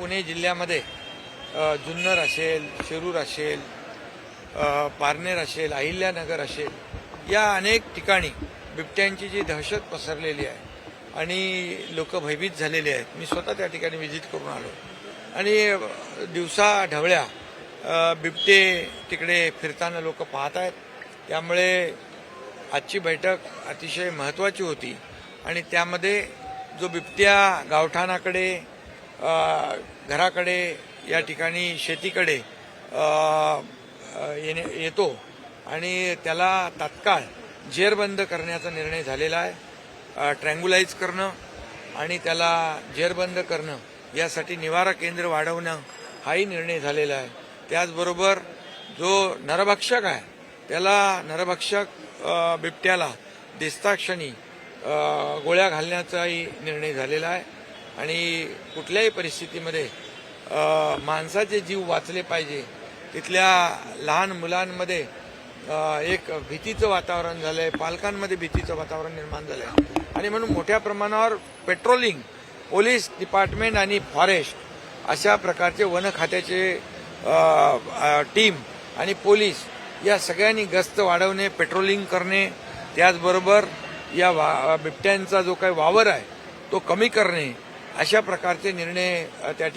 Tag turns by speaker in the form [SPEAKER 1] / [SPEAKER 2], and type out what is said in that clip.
[SPEAKER 1] पुणे जिल्ह्यामध्ये जुन्नर असेल शिरूर असेल पारनेर असेल अहिल्यानगर असेल या अनेक ठिकाणी बिबट्यांची जी दहशत पसरलेली आहे आणि लोक भयभीत झालेले आहेत मी स्वतः त्या ठिकाणी व्हिजिट करून आलो. आणि दिवसा ढवळ्या बिबटे तिकडे फिरताना लोक पाहत आहेत त्यामुळे आजची बैठक अतिशय महत्त्वाची होती आणि त्यामध्ये जो बिबट्या गावठाणाकडे घराकडे या ठिकाणी शेतीकडे येणे येतो. आणि त्याला तात्काळ जेरबंद करण्याचा निर्णय झालेला आहे. ट्रँग्युलाइज करणं आणि त्याला जेरबंद करणं यासाठी निवारा केंद्र वाढवणं हाही निर्णय झालेला आहे. त्याचबरोबर जो नरभक्षक आहे त्याला नरभक्षक बिबट्याला दिसताक्षणी गोळ्या घालण्याचाही निर्णय झालेला आहे. आणि कुठल्याही परिस्थितीमध्ये माणसाचे जीव वाचले पाहिजे. तिथल्या लहान मुलांमध्ये एक भीतीचं वातावरण झालंय पालकांमध्ये भीतीचं वातावरण निर्माण झालंय. आणि म्हणून मोठ्या प्रमाणावर पेट्रोलिंग पोलीस डिपार्टमेंट आणि फॉरेस्ट अशा प्रकारचे वन खात्याचे टीम आणि पोलीस या सगळ्यांनी गस्त वाढवणे पेट्रोलिंग करणे त्याचबरोबर या वा बिबट्यांचा जो काही वावर आहे तो कमी करणे अशा प्रकारचे निर्णय त्या